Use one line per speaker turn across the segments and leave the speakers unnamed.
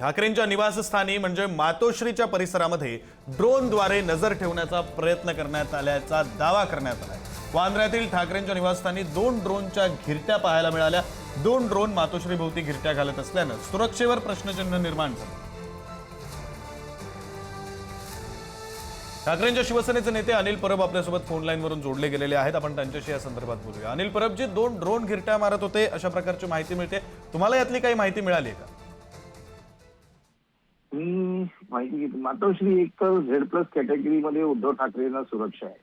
ठाकरेंच्या निवासस्थानी म्हणजे मातोश्रीच्या परिसरामध्ये ड्रोनद्वारे नजर ठेवण्याचा प्रयत्न करण्यात आल्याचा दावा करण्यात आलाय. वांद्र्यातील ठाकरेंच्या निवासस्थानी दोन ड्रोनच्या घिरट्या पाहायला मिळाल्या. दोन ड्रोन मातोश्री भोवती घिरट्या घालत असल्यानं सुरक्षेवर प्रश्नचिन्ह निर्माण झालं. ठाकरेंच्या शिवसेनेचे नेते अनिल परब आपल्यासोबत फोन लाईनवरून जोडले गेलेले आहेत. आपण त्यांच्याशी या संदर्भात बोलूया. अनिल परब जे दोन ड्रोन घिरट्या मारत होते अशा प्रकारची माहिती मिळते. तुम्हाला यातली काही माहिती मिळाली का?
माहिती घेतली. मातोश्री एक तर झेड प्लस कॅटेगरीमध्ये उद्धव ठाकरेंना सुरक्षा आहे.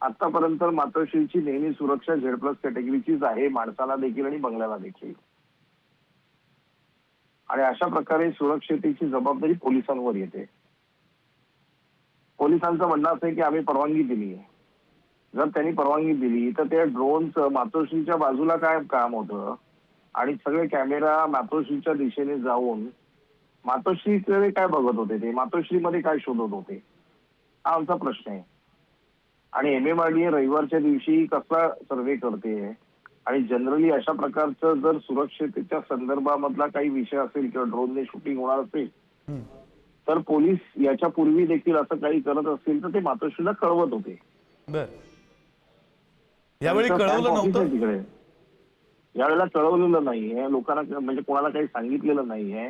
आतापर्यंत मातोश्रीची नेहमी सुरक्षा झेड प्लस कॅटेगरीचीच आहे. माणसाला देखील आणि बंगल्याला देखील. आणि अशा प्रकारे सुरक्षतेची जबाबदारी पोलिसांवर येते. पोलिसांचं म्हणणं असं आहे की आम्ही परवानगी दिली आहे. जर त्यांनी परवानगी दिली तर त्या ड्रोनचं मातोश्रीच्या बाजूला काय काम होतं? आणि सगळे कॅमेरा मातोश्रीच्या दिशेने जाऊन मातोश्रीकडे काय बघत होते ते? मातोश्रीमध्ये काय शोधत होते? हा आमचा प्रश्न आहे. आणि एम एम आर डी रविवारच्या दिवशी कसला सर्वे करते? आणि जनरली अशा प्रकारचं जर सुरक्षतेच्या संदर्भामधला काही विषय असेल किंवा ड्रोनने शूटिंग होणार असेल. तर पोलीस याच्या पूर्वी देखील असं काही करत असतील तर ते मातोश्रीला कळवत होते.
यावेळी कळवलं नव्हतं?
तिकडे? यावेळेला कळवलेलं नाहीये. लोकांना म्हणजे कोणाला काही सांगितलेलं नाहीये.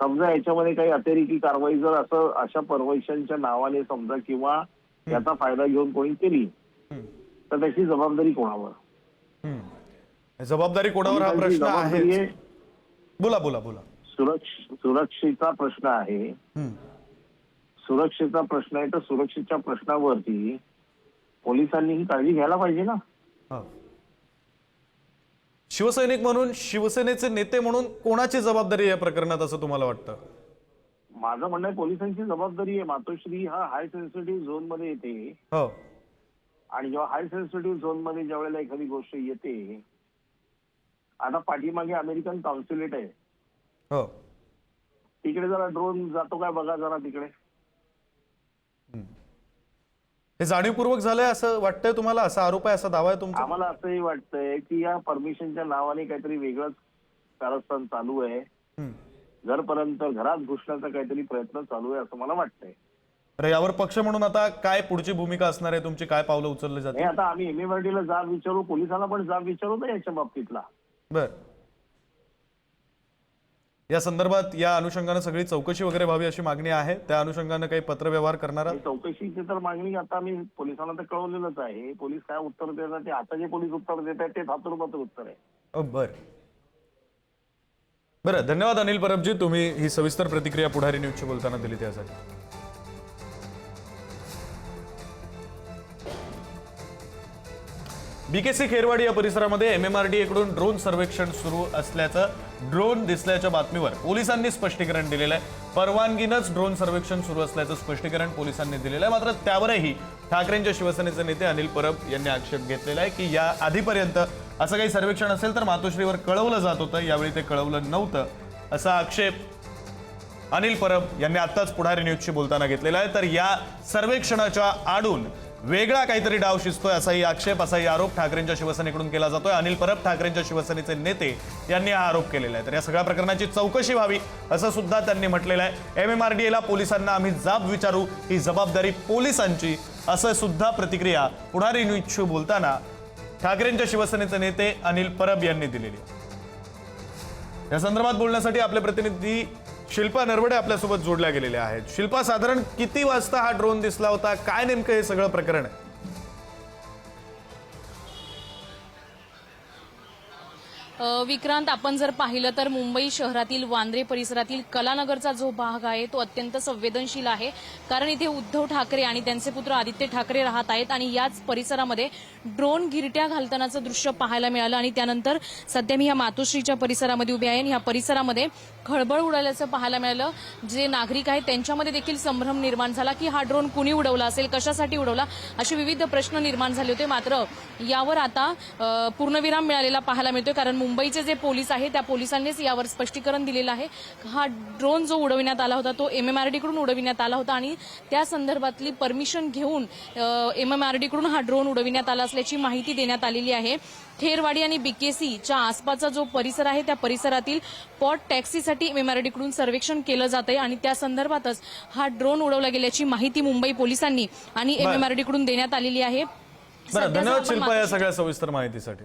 समजा याच्यामध्ये काही अतिरेकी कारवाई जर असं अशा परमिशनच्या नावाने समजा किंवा याचा फायदा घेऊन कोणी केली. तर त्याची जबाबदारी कोणावर.
जबाबदारी कोणावर हा प्रश्न आहे बोला बोला बोला
सुरक्ष सुरक्षेचा प्रश्न आहे. सुरक्षेचा प्रश्न आहे तर सुरक्षेच्या प्रश्नावरती पोलिसांनी ही काळजी घ्यायला पाहिजे ना
हा. शिवसैनिक म्हणून शिवसेनेचे नेते म्हणून कोणाची जबाबदारी या प्रकरणात असं तुम्हाला वाटतं?
माझं म्हणणं आहे पोलिसांची जबाबदारी आहे. मातोश्री हा हाय सेन्सिटिव्ह झोनमध्ये येते.
हो.
आणि जेव्हा हाय सेन्सिटिव्ह झोनमध्ये ज्या वेळेला एखादी गोष्ट येते आता पाठीमागे अमेरिकन कॉन्सुलेट आहे.
हो.
तिकडे जरा ड्रोन जातो काय? बघा जरा तिकडे.
हे जाणीवपूर्वक झालंय असं वाटतंय तुम्हाला? असा आरोप आहे असा दावा आहे तुमचा?
आम्हाला असंही वाटतंय की या परमिशनच्या नावाने काहीतरी वेगळंच कारस्थान चालू आहे. घरपर्यंत घरात घुसण्याचा काहीतरी प्रयत्न चालू आहे असं मला वाटतंय.
तर यावर पक्ष म्हणून आता काय पुढची भूमिका असणार आहे? तुमची काय पावलं उचलली जातील?
आता आम्ही एमएमआरडीला जाब विचारू पोलिसांना पण जाब विचारू ना याच्या बाबतीतला.
बर. या संदर्भात या अनुषंगानं सगळी चौकशी वगैरे व्हावी अशी मागणी आहे. त्या अनुषंगानं काही पत्रव्यवहार करणार
चौकशीची तर मागणी आता मी पोलिसांना तर कळवलेलंच आहे. पोलीस काय उत्तर देतात ते आता जे पोलीस उत्तर देत आहेत ते थातुरमात्र उत्तर आहे.
बर. बरं धन्यवाद अनिल परबजी. तुम्ही ही सविस्तर प्रतिक्रिया पुढारी न्यूजशी बोलताना दिली त्यासाठी. बीकेसी खेरवाडी या परिसरामध्ये एमएमआरडीए कडून ड्रोन सर्वेक्षण सुरू असल्याचं ड्रोन दिसल्याच्या बातमीवर पोलिसांनी स्पष्टीकरण दिलेलं आहे. परवानगीनंच ड्रोन सर्वेक्षण सुरू असल्याचं स्पष्टीकरण पोलिसांनी दिलेलं आहे. मात्र त्यावरही ठाकरेंच्या शिवसेनेचे नेते अनिल परब यांनी आक्षेप घेतलेला आहे की या आधीपर्यंत असं काही सर्वेक्षण असेल तर मातोश्रीवर कळवलं जात होतं. यावेळी ते कळवलं नव्हतं असा आक्षेप अनिल परब यांनी आत्ताच पुढारी न्यूजशी बोलताना घेतलेला आहे. तर या सर्वेक्षणाच्या आडून वेगळा काहीतरी डाव शिजतोय असाही आक्षेप असाही आरोप ठाकरेंच्या शिवसेनेकडून केला जातोय अनिल परब ठाकरेंच्या शिवसेनेचे नेते यांनी हा आरोप केलेला आहे. तर या सगळ्या प्रकरणाची चौकशी व्हावी असं सुद्धा त्यांनी म्हटलेलं आहे. एम एम आर डी एला पोलिसांना आम्ही जाब विचारू ही जबाबदारी पोलिसांची असं सुद्धा प्रतिक्रिया पुढारी न्यूजशी बोलताना ठाकरेंच्या शिवसेनेचे नेते अनिल परब यांनी दिलेली या संदर्भात बोलण्यासाठी आपले प्रतिनिधी शिल्पा नरवडे आपल्यासोबत जोडल्या गेलेल्या आहेत. शिल्पा साधारण किती वाजता हा ड्रोन दिसला होता? काय नेमकं हे सगळं प्रकरण आहे?
विक्रांत आपण जर पाहिलं तर मुंबई शहरातील वांद्रे परिसरातील कलानगरचा जो भाग आहे तो अत्यंत संवेदनशील आहे. कारण इथे उद्धव ठाकरे आणि त्यांचे पुत्र आदित्य ठाकरे राहत आहेत आणि याच परिसरामध्ये ड्रोन गिरट्या घालतानाचं दृश्य पाहायला मिळालं आणि त्यानंतर सध्या मी ह्या मातोश्रीच्या परिसरामध्ये उभी आहे आणि ह्या परिसरामध्ये खळबळ उडाल्याचं पाहायला मिळालं. जे नागरिक आहेत त्यांच्यामध्ये देखील संभ्रम निर्माण झाला की हा ड्रोन कुणी उडवला असेल कशासाठी उडवला असे विविध प्रश्न निर्माण झाले होते. मात्र यावर आता पूर्णविराम मिळालेला पाहायला मिळतोय कारण मुंबईचे जे पोलीस आहे त्या पोलिसांनीच यावर स्पष्टीकरण दिलेलं आहे. हा ड्रोन जो उडविण्यात आला होता तो एमएमआरडी कडून उडविण्यात आला होता आणि त्या संदर्भातली परमिशन घेऊन एमएमआरडी कडून हा ड्रोन उडविण्यात आला असल्याची माहिती देण्यात आलेली आहे. थेरवाडी आणि बीकेसीच्या आसपासचा जो परिसर आहे त्या परिसरातील पॉट टॅक्सीसाठी एमएमआरडी कडून सर्वेक्षण केलं जात आहे आणि त्या संदर्भातच हा ड्रोन उडवला गेल्याची माहिती मुंबई पोलिसांनी आणि एमएमआरडी कडून देण्यात आलेली आहे.
बरं धन्यवाद शिल्पा या सगळ्या सविस्तर माहितीसाठी.